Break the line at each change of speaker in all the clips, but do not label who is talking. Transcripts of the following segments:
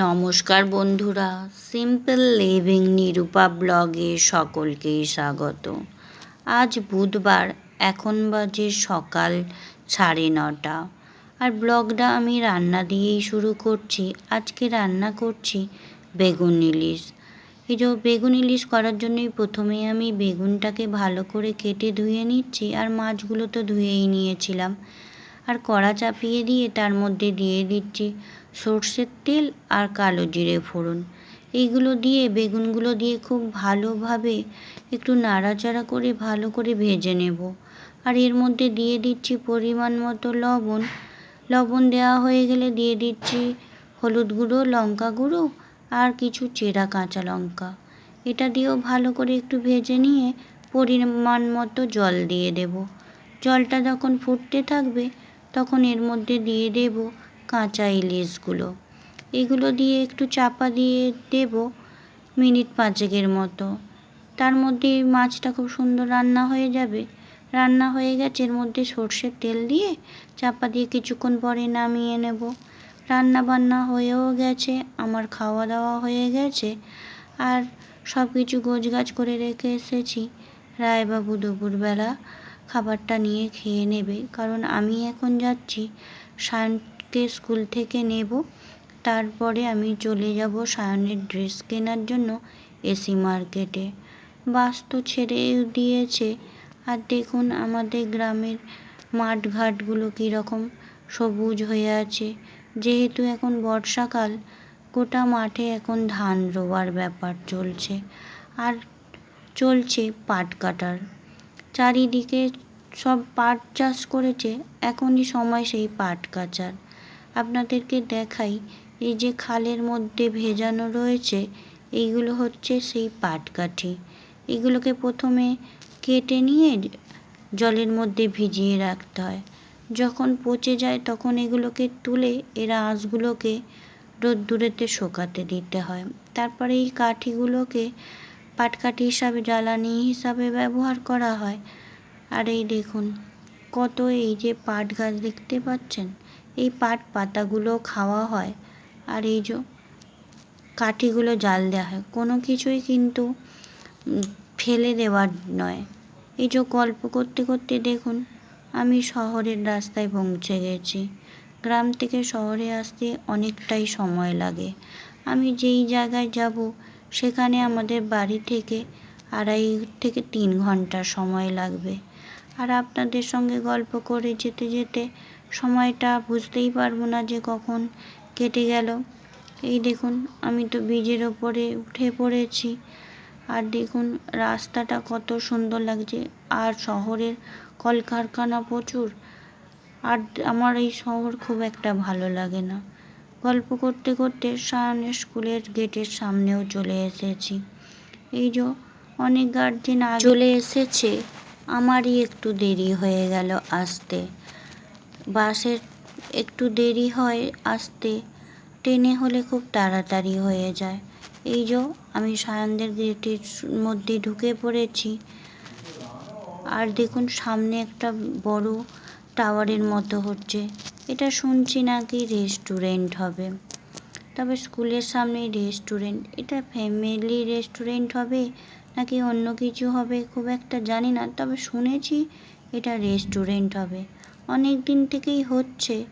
নমস্কার বন্ধুরা simple living Nirupa ব্লগে সকলকেই স্বাগত। আজ বুধবার, এখন বাজে সকাল সাড়ে নটা। আর ব্লগটা আমি রান্না দিয়েই শুরু করছি। আজকে রান্না করছি বেগুন ইলিশ। এই যে বেগুন ইলিশ করার জন্যই প্রথমে আমি বেগুনটাকে ভালো করে কেটে ধুয়ে নিচ্ছি, আর মাছগুলো তো ধুয়েই নিয়েছিলাম। আর কড়া চাপিয়ে দিয়ে তার মধ্যে দিয়ে দিচ্ছি সর্ষের তেল আর কালো জিরে ফোড়ন। এইগুলো দিয়ে, বেগুনগুলো দিয়ে খুব ভালোভাবে একটু নাড়াচাড়া করে ভালো করে ভেজে নেব। আর এর মধ্যে দিয়ে দিচ্ছি পরিমাণ মতো লবণ। লবণ দেওয়া হয়ে গেলে দিয়ে দিচ্ছি হলুদ গুঁড়ো, লঙ্কা গুঁড়ো আর কিছু চেরা কাঁচা লঙ্কা। এটা দিয়েও ভালো করে একটু ভেজে নিয়ে পরিমাণ মতো জল দিয়ে দেব। জলটা যখন ফুটতে থাকবে, তখন এর মধ্যে দিয়ে দেব কাঁচা ইলিশগুলো। এগুলো দিয়ে একটু চাপা দিয়ে দেব মিনিট পাঁচেকের মতো। তার মধ্যে মাছটা খুব সুন্দর রান্না হয়ে যাবে। রান্না হয়ে গেছে, এর মধ্যে সর্ষের তেল দিয়ে চাপা দিয়ে কিছুক্ষণ পরে নামিয়ে নেব। রান্না বান্না হয়েও গেছে, আমার খাওয়া দাওয়া হয়ে গেছে, আর সব কিছু গোছগাছ করে রেখে এসেছি। রায়বাবু দুপুরবেলা খাবারটা নিয়ে খেয়ে নেবে, কারণ আমি এখন যাচ্ছি সায়নকে স্কুল থেকে নেব। তারপরে আমি চলে যাব সায়নের ড্রেস কেনার জন্য এসি মার্কেটে। বাস তো ছেড়ে দিয়েছে। আর দেখুন আমাদের গ্রামের মাঠঘাটগুলো কীরকম সবুজ হয়ে আছে। যেহেতু এখন বর্ষাকাল, গোটা মাঠে এখন ধান রোয়ার ব্যাপার চলছে। আর চলছে পাট কাটার। চারিদিকে সব পাট চাষ করেছে, এখনই সময় সেই পাট কাচার। আপনাদেরকে দেখাই, এই যে খালের মধ্যে ভেজানো রয়েছে, এইগুলো হচ্ছে সেই পাটকাঠি। এগুলোকে প্রথমে কেটে নিয়ে জলের মধ্যে ভিজিয়ে রাখতে হয়। যখন পচে যায় তখন এগুলোকে তুলে এরা আঁশগুলোকে রোদ্দুরেতে শোকাতে দিতে হয়। তারপরে এই কাঠিগুলোকে পাটকাঠি হিসাবে, জ্বালানি হিসাবে ব্যবহার করা হয়। আর এই দেখুন, কত এই যে পাট গাছ দেখতে পাচ্ছেন? এই পাট পাতাগুলো খাওয়া হয় আর এই যে কাঠিগুলো জাল দেওয়া হয়। কোনো কিছুই কিন্তু ফেলে দেওয়ার নয়। এই যে গল্প করতে করতে দেখুন, আমি শহরের রাস্তায় পৌঁছে গেছি। গ্রাম থেকে শহরে আসতে অনেকটাই সময় লাগে। আমি যেই জায়গায় যাব, সেখানে আমাদের বাড়ি থেকে আড়াই থেকে তিন ঘণ্টা সময় লাগবে। আর আপনাদের সঙ্গে গল্প করে যেতে যেতে সময়টা বুঝতেই পারব না যে কখন কেটে গেল। এই দেখুন আমি তো বীজের ওপরে উঠে পড়েছি। আর দেখুন রাস্তাটা কত সুন্দর লাগছে। আর শহরের কলকারখানা প্রচুর। আর আমার এই শহর খুব একটা ভালো লাগে না। গল্প করতে করতে সায়নের স্কুলের গেটের সামনেও চলে এসেছি। এই যে অনেক গার্জেন চলে এসেছে। আমারই একটু দেরি হয়ে গেল আসতে। বাসের একটু দেরি হয় আসতে। ট্রেনে হলে খুব তাড়াতাড়ি হয়ে যায়। এই যে আমি সায়নদের গেটের মধ্যে ঢুকে পড়েছি। আর দেখুন, সামনে একটা বড় টাওয়ারের মতো হচ্ছে। এটা শুনছি নাকি রেস্টুরেন্ট হবে। তবে স্কুলের সামনে রেস্টুরেন্ট। এটা ফ্যামিলি রেস্টুরেন্ট হবে নাকি অন্য কিছু হবে? খুব একটা জানি না। তবে শুনেছি এটা রেস্টুরেন্ট হবে। অনেক দিন থেকেই হচ্ছে।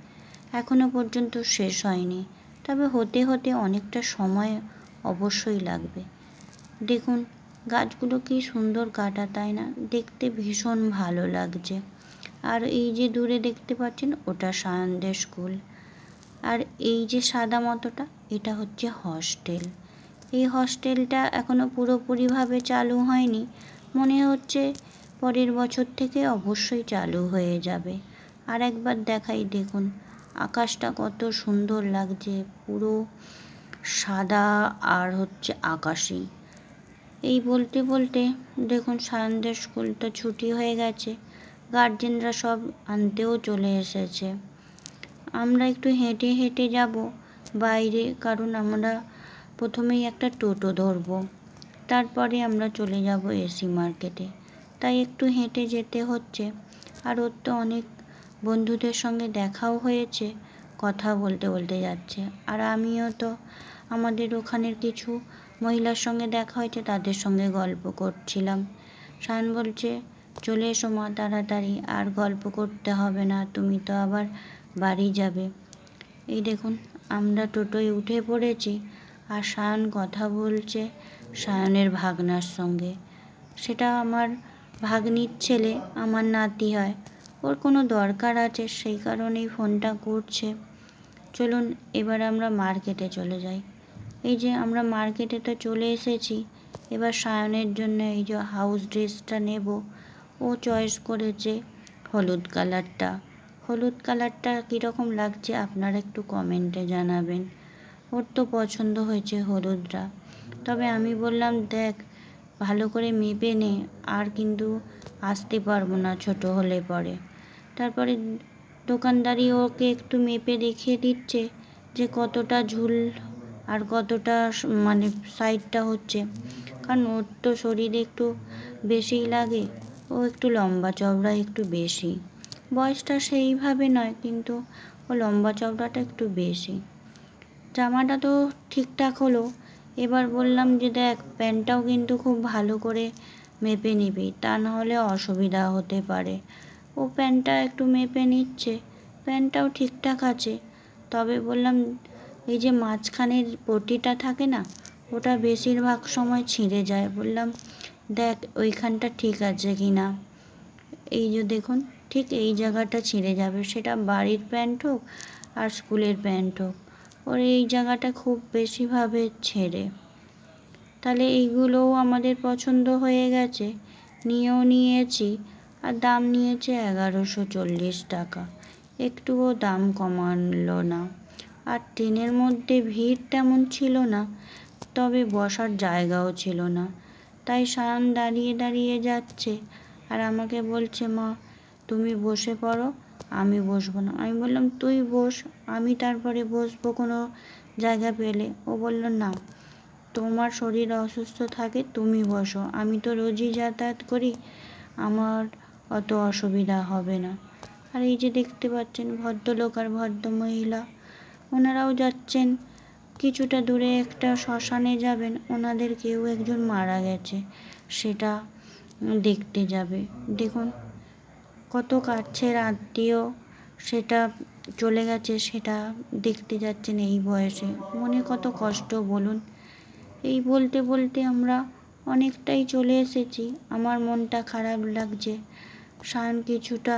এখনও পর্যন্ত শেষ হয়নি। তবে হতে হতে অনেকটা সময় অবশ্যই লাগবে। দেখুন, গাছগুলো কি সুন্দর কাটা, তাই না? দেখতে ভীষণ ভালো লাগছে। আর এই যে দূরে দেখতে পাচ্ছেন, ওটা সায়নদের স্কুল। আর এই যে সাদা মতোটা, এটা হচ্ছে হস্টেল। এই হস্টেলটা এখনও পুরোপুরিভাবে চালু হয়নি। মনে হচ্ছে পরের বছর থেকে অবশ্যই চালু হয়ে যাবে। আর একবার দেখাই, দেখুন। আকাশটা কত সুন্দর লাগছে, পুরো সাদা আর হচ্ছে আকাশি। এই বলতে বলতে, দেখুন, সায়নদের স্কুল তো ছুটি হয়ে গেছে। গার্জেনরা সব আনতেও চলে এসেছে। আমরা একটু হেঁটে হেঁটে যাব বাইরে, কারণ আমরা প্রথমেই একটা টোটো ধরবো। তারপরে আমরা চলে যাব এসি মার্কেটে। তাই একটু হেঁটে যেতে হচ্ছে। আর ওর তো অনেক বন্ধুদের সঙ্গে দেখাও হয়েছে, কথা বলতে বলতে যাচ্ছে। আর আমিও তো আমাদের ওখানের কিছু মহিলার সঙ্গে দেখা হয়েছে, তাদের সঙ্গে গল্প করছিলাম। সায়ন বলছে, চলে এসো মা, তাড়াতাড়ি, আর গল্প করতে হবে না, তুমি তো আবার বাড়ি যাবে। এই দেখুন, আমরা টোটোয় উঠে পড়েছি, আর সায়ন কথা বলছে সায়নের ভাগনার সঙ্গে। সেটা আমার ভাগ্নির ছেলে, আমার নাতি হয়। ওর কোনো দরকার আছে, সেই কারণেই ফোনটা করছে চলুন, এবার আমরা মার্কেটে চলে যাই। এই যে আমরা মার্কেটে তো চলে এসেছি, এবার সায়নের জন্য এই যে হাউস ড্রেসটা নেব। ও চয়েস করেছে হলুদ কালারটা। হলুদ কালারটা কীরকম লাগছে আপনারা একটু কমেন্টে জানাবেন। ওর তো পছন্দ হয়েছে হলুদটা। তবে আমি বললাম, দেখ, ভালো করে মেপে নে, আর কিন্তু আসতে পারব না ছোট হলে পরে। তারপরে দোকানদারি ওকে একটু মেপে দেখিয়ে দিচ্ছে যে কতটা ঝুল আর কতটা মানে সাইডটা হচ্ছে। কারণ ওর তো শরীরে একটু বেশিই লাগে, ও একটু লম্বা চওড়া, একটু বেশি। বয়সটা সেইভাবে নয়, কিন্তু ও লম্বা চওড়াটা একটু বেশি। জামাটা তো ঠিকঠাক হলো, এবার বললাম যে দেখ, প্যান্টটাও কিন্তু খুব ভালো করে মেপে নিবি, তা নাহলে অসুবিধা হতে পারে। ও প্যান্টটা একটু মেপে নিচ্ছে। প্যান্টটাও ঠিকঠাক আছে। তবে বললাম, এই যে মাঝখানের পটিটা থাকে না, ওটা বেশিরভাগ সময় ছিঁড়ে যায়। বললাম, দেখ, ওইখানটা ঠিক আছে কি না? এই যে দেখুন, ঠিক এই জায়গাটা ছিঁড়ে যাবে। সেটা বাড়ির প্যান্ট হোক আর স্কুলের প্যান্ট হোক, ওর এই জায়গাটা খুব বেশিভাবে ছেড়ে। তাহলে এইগুলোও আমাদের পছন্দ হয়ে গেছে। নিয়েও নিয়েছি। আর দাম নিয়েছে এগারোশো চল্লিশ টাকা। একটুও দাম কমালো না। আর ট্রেনের মধ্যে ভিড় তেমন ছিল না, তবে বসার জায়গাও ছিল না। তাই সায়ন দাঁড়িয়ে দাঁড়িয়ে যাচ্ছে আর আমাকে বলছে, মা, তুমি বসে পড়ো, আমি বসবো না। আমি বললাম, তুই বস, আমি তারপরে বসবো কোনো জায়গা পেলে। ও বলল, না, তোমার শরীর অসুস্থ থাকে, তুমি বসো। আমি তো রোজই যাতায়াত করি, আমার অত অসুবিধা হবে না। আর এই যে দেখতে পাচ্ছেন ভদ্রলোক আর ভদ্র মহিলা ওনারাও যাচ্ছেন। কিছুটা দূরে একটা শ্মশানে যাবেন, ওনাদের কেউ একজন মারা গেছে, সেটা দেখতে যাবে। দেখুন, কত কাছের আত্মীয়, সেটা চলে গেছে, সেটা দেখতে যাচ্ছেন এই বয়সে। মনে কত কষ্ট, বলুন। এই বলতে বলতে আমরা অনেকটাই চলে এসেছি। আমার মনটা খারাপ লাগছে। সায়ন কিছুটা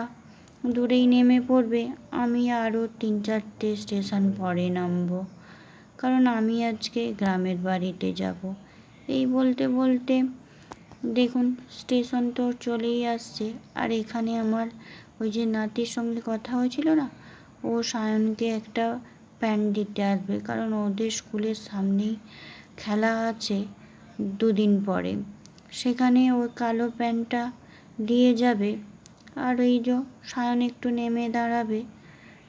দূরেই নেমে পড়বে। আমি আরও তিন চারটে স্টেশন পরে নামবো, কারণ আমি আজকে গ্রামের বাড়িতে যাব। এই বলতে বলতে দেখুন, স্টেশন তো চলেই আসছে। আর এখানে আমার ওই যে নাতির সঙ্গে কথা হয়েছিল না, ও সায়নকে একটা প্যান্ট দিতে আসবে, কারণ ওদের স্কুলের সামনেই খেলা আছে দুদিন পরে। সেখানে ওই কালো প্যান্টটা দিয়ে যাবে। আর এই যে সায়ন একটু নেমে দাঁড়াবে,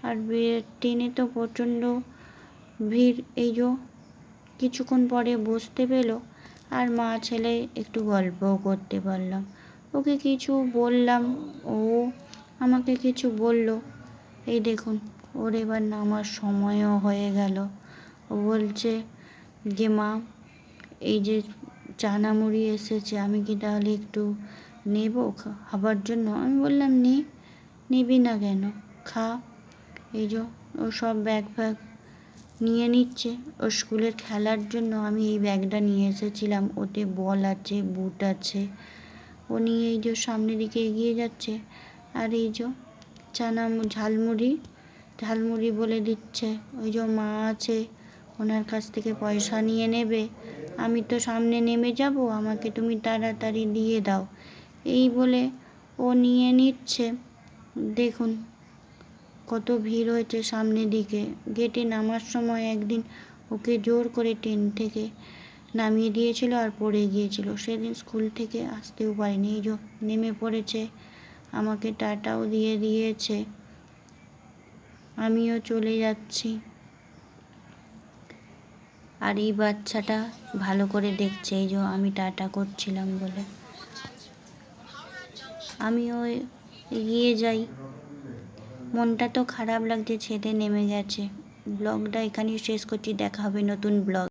আর ট্রেনে তো প্রচণ্ড ভিড়, এই যে কিছুক্ষণ পরে বসতে পেল, আর মা ছেলে একটু গল্পও করতে পারলাম। ওকে কিছু বললাম, ও আমাকে কিছু বলল। এই দেখুন, ওর এবার নামার সময়ও হয়ে গেল। ও বলছে যে, মা, এই যে চানা মুড়ি এসেছে, আমি কি তাহলে একটু নেব খাবার জন্য। আমি বললাম, নে, নিবি না কেন? খা। এই যে, ও সব ব্যাগ ফ্যাগ নিয়ে নিচ্ছে। ও স্কুলের খেলার জন্য আমি এই ব্যাগটা নিয়ে এসেছিলাম। ওতে বল আছে, বুট আছে। ও নিয়ে এই যে, সামনের দিকে এগিয়ে যাচ্ছে। আর এই যে চানা ঝালমুড়ি ঝালমুড়ি বলে দিচ্ছে। ওই যে, মা আছে, ওনার কাছ থেকে পয়সা নিয়ে নেবে। আমি তো সামনে নেমে যাব। আমাকে তুমি তাড়াতাড়ি দিয়ে দাও। এই বলে ও নিয়ে নিচ্ছে। দেখুন, কত ভিড় হয়েছে সামনের দিকে। গেটে নামার সময় একদিন ওকে জোর করে ট্রেন থেকে নামিয়ে দিয়েছিল আর পড়ে গিয়েছিল। সেদিন স্কুল থেকে আসতেও পারেনি। এই যে নেমে পড়েছে, আমাকে টাটাও দিয়ে দিয়েছে। আমিও চলে যাচ্ছি। আর এই বাচ্চাটা ভালো করে দেখছে, এই যে আমি টাটা করছিলাম বলে। আমিও এগিয়ে যাই। মনটা তো খারাপ লাগছে ছেলে নেমে গেছে। ব্লগটা এখানেই শেষ করছি, দেখা হবে নতুন ব্লগ।